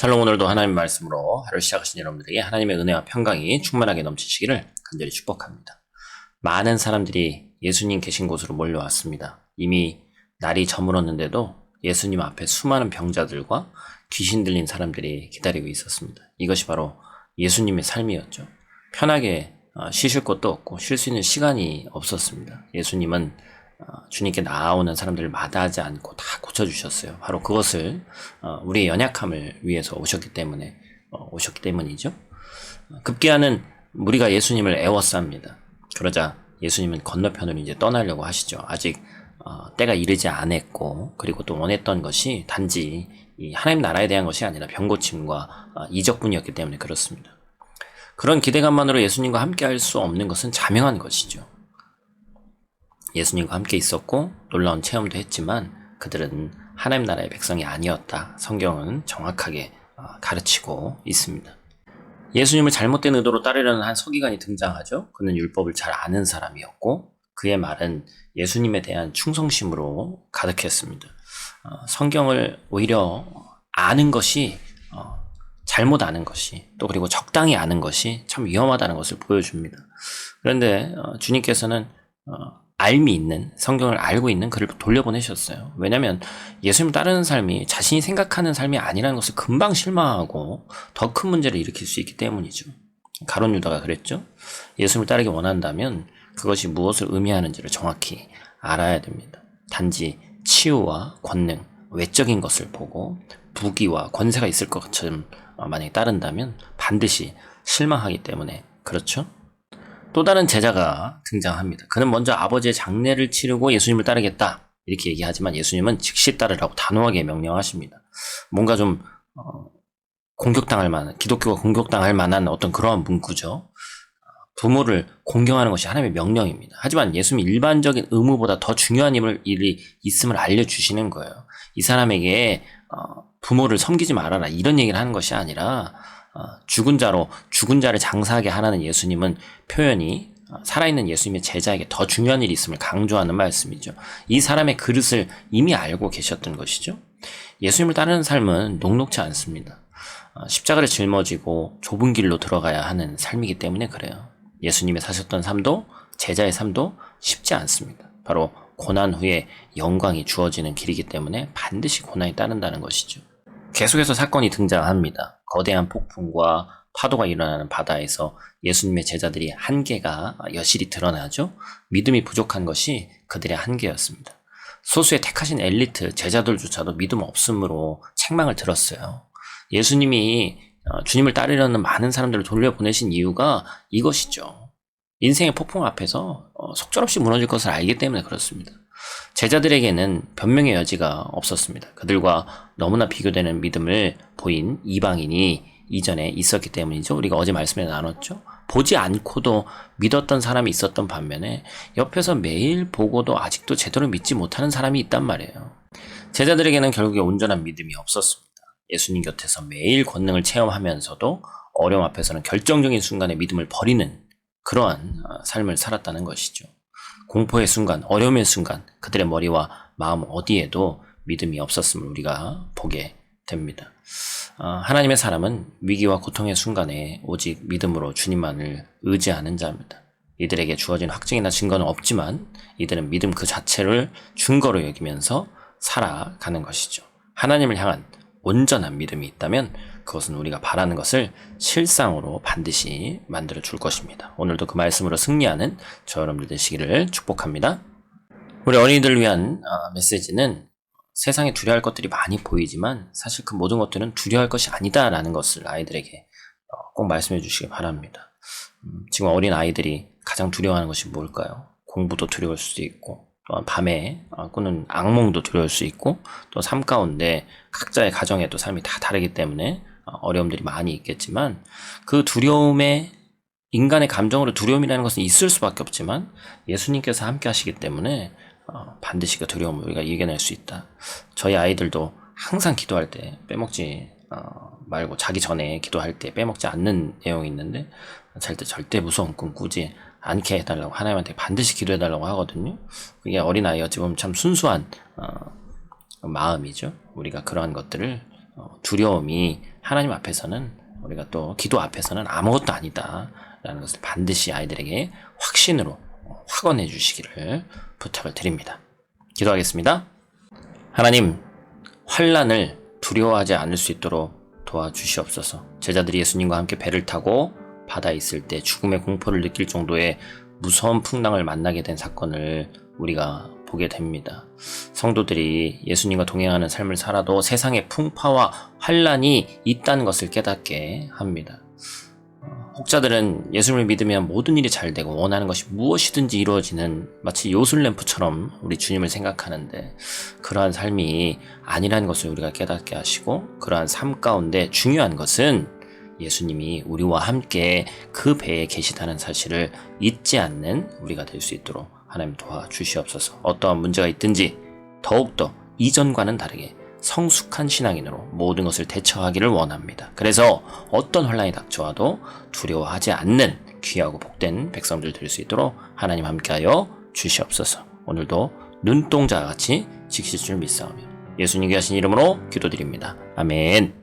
샬롬 오늘도 하나님 말씀으로 하루 시작하신 여러분들에게 하나님의 은혜와 평강이 충만하게 넘치시기를 간절히 축복합니다. 많은 사람들이 예수님 계신 곳으로 몰려왔습니다. 이미 날이 저물었는데도 예수님 앞에 수많은 병자들과 귀신 들린 사람들이 기다리고 있었습니다. 이것이 바로 예수님의 삶이었죠. 편하게 어, 쉬실 곳도 없고 쉴 수 있는 시간이 없었습니다. 예수님은 어, 주님께 나아오는 사람들을 마다하지 않고 다 고쳐주셨어요. 바로 그것을 어, 우리의 연약함을 위해서 오셨기 때문에 어, 오셨기 때문이죠. 어, 급기야는 무리가 예수님을 애워쌉니다. 그러자 예수님은 건너편으로 이제 떠나려고 하시죠. 아직 어, 때가 이르지 않았고 그리고 또 원했던 것이 단지 이 하나님 나라에 대한 것이 아니라 병고침과 어, 이적뿐이었기 때문에 그렇습니다. 그런 기대감만으로 예수님과 함께 할 수 없는 것은 자명한 것이죠. 예수님과 함께 있었고 놀라운 체험도 했지만 그들은 하나님 나라의 백성이 아니었다. 성경은 정확하게 어, 가르치고 있습니다. 예수님을 잘못된 의도로 따르려는 한 서기관이 등장하죠. 그는 율법을 잘 아는 사람이었고 그의 말은 예수님에 대한 충성심으로 가득했습니다. 어, 성경을 오히려 아는 것이 어, 잘못 아는 것이 또 그리고 적당히 아는 것이 참 위험하다는 것을 보여줍니다. 그런데 어, 주님께서는 어, 알미 있는 성경을 알고 있는 그를 돌려보내셨어요. 왜냐하면 예수님 따르는 삶이 자신이 생각하는 삶이 아니라는 것을 금방 실망하고 더 큰 문제를 일으킬 수 있기 때문이죠. 가론 유다가 그랬죠. 예수님을 따르기 원한다면 그것이 무엇을 의미하는지를 정확히 알아야 됩니다. 단지 치유와 권능, 외적인 것을 보고 부귀와 권세가 있을 것처럼 어, 만약에 따른다면 반드시 실망하기 때문에 그렇죠. 또 다른 제자가 등장합니다. 그는 먼저 아버지의 장례를 치르고 예수님을 따르겠다. 이렇게 얘기하지만 예수님은 즉시 따르라고 단호하게 명령하십니다. 뭔가 좀, 어, 공격당할 만한, 기독교가 공격당할 만한 어떤 그러한 문구죠. 부모를 공경하는 것이 하나님의 명령입니다. 하지만 예수님이 일반적인 의무보다 더 중요한 일이 있음을 알려주시는 거예요. 이 사람에게, 어, 부모를 섬기지 말아라. 이런 얘기를 하는 것이 아니라, 어, 죽은 자로 죽은 자를 장사하게 하라는 예수님은 표현이 어, 살아있는 예수님의 제자에게 더 중요한 일이 있음을 강조하는 말씀이죠. 이 사람의 그릇을 이미 알고 계셨던 것이죠. 예수님을 따르는 삶은 녹록지 않습니다. 어, 십자가를 짊어지고 좁은 길로 들어가야 하는 삶이기 때문에 그래요. 예수님이 사셨던 삶도 제자의 삶도 쉽지 않습니다. 바로 고난 후에 영광이 주어지는 길이기 때문에 반드시 고난이 따른다는 것이죠. 계속해서 사건이 등장합니다. 거대한 폭풍과 파도가 일어나는 바다에서 예수님의 제자들이 한계가 여실히 드러나죠. 믿음이 부족한 것이 그들의 한계였습니다. 소수의 택하신 엘리트 제자들조차도 믿음 없음으로 책망을 들었어요. 예수님이 어, 주님을 따르려는 많은 사람들을 돌려보내신 이유가 이것이죠. 인생의 폭풍 앞에서 어, 속절없이 무너질 것을 알기 때문에 그렇습니다. 제자들에게는 변명의 여지가 없었습니다. 그들과 너무나 비교되는 믿음을 보인 이방인이 이전에 있었기 때문이죠. 우리가 어제 말씀에 나눴죠. 보지 않고도 믿었던 사람이 있었던 반면에 옆에서 매일 보고도 아직도 제대로 믿지 못하는 사람이 있단 말이에요. 제자들에게는 결국에 온전한 믿음이 없었습니다. 예수님 곁에서 매일 권능을 체험하면서도 어려움 앞에서는 결정적인 순간에 믿음을 버리는 그러한 어, 삶을 살았다는 것이죠. 공포의 순간, 어려움의 순간, 그들의 머리와 마음 어디에도 믿음이 없었음을 우리가 보게 됩니다. 어, 하나님의 사람은 위기와 고통의 순간에 오직 믿음으로 주님만을 의지하는 자입니다. 이들에게 주어진 확증이나 증거는 없지만 이들은 믿음 그 자체를 증거로 여기면서 살아가는 것이죠. 하나님을 향한 온전한 믿음이 있다면 그것은 우리가 바라는 것을 실상으로 반드시 만들어 줄 것입니다. 오늘도 그 말씀으로 승리하는 저 여러분들 되시기를 축복합니다. 우리 어린이들을 위한 어, 메시지는 세상에 두려워할 것들이 많이 보이지만 사실 그 모든 것들은 두려워할 것이 아니다라는 것을 아이들에게 어, 꼭 말씀해 주시기 바랍니다. 음, 지금 어린 아이들이 가장 두려워하는 것이 뭘까요? 공부도 두려울 수도 있고 또한 밤에 어, 꾸는 악몽도 두려울 수 있고 또 삶 가운데 각자의 가정에 또 삶이 다 다르기 때문에 어, 어려움들이 많이 있겠지만 그 두려움에 인간의 감정으로 두려움이라는 것은 있을 수밖에 없지만 예수님께서 함께 하시기 때문에 어, 반드시 그 두려움을 우리가 이겨낼 수 있다. 저희 아이들도 항상 기도할 때 빼먹지 어, 말고 자기 전에 기도할 때 빼먹지 않는 내용이 있는데 잘 때 절대 무서운 꿈 꾸지 않게 해달라고 하나님한테 반드시 기도해달라고 하거든요. 그게 어린아이 어찌 보면 참 순수한 어, 마음이죠. 우리가 그러한 것들을 어, 두려움이 하나님 앞에서는 우리가 또 기도 앞에서는 아무것도 아니다라는 것을 반드시 아이들에게 확신으로 어, 확언해 주시기를 부탁을 드립니다. 기도하겠습니다. 하나님, 환란을 두려워하지 않을 수 있도록 도와주시옵소서. 제자들이 예수님과 함께 배를 타고 바다에 있을 때 죽음의 공포를 느낄 정도의 무서운 풍랑을 만나게 된 사건을 우리가 보게 됩니다. 성도들이 예수님과 동행하는 삶을 살아도 세상의 풍파와 환란이 있다는 것을 깨닫게 합니다. 어, 혹자들은 예수님을 믿으면 모든 일이 잘 되고 원하는 것이 무엇이든지 이루어지는 마치 요술램프처럼 우리 주님을 생각하는데 그러한 삶이 아니라는 것을 우리가 깨닫게 하시고 그러한 삶 가운데 중요한 것은 예수님이 우리와 함께 그 배에 계시다는 사실을 잊지 않는 우리가 될 수 있도록 하나님 도와주시옵소서. 어떠한 문제가 있든지 더욱더 이전과는 다르게 성숙한 신앙인으로 모든 것을 대처하기를 원합니다. 그래서 어떤 혼란이 닥쳐와도 두려워하지 않는 귀하고 복된 백성들 될 수 있도록 하나님 함께하여 주시옵소서. 오늘도 눈동자와 같이 지키실 줄 믿사오며 예수님께 하신 이름으로 기도드립니다. 아멘.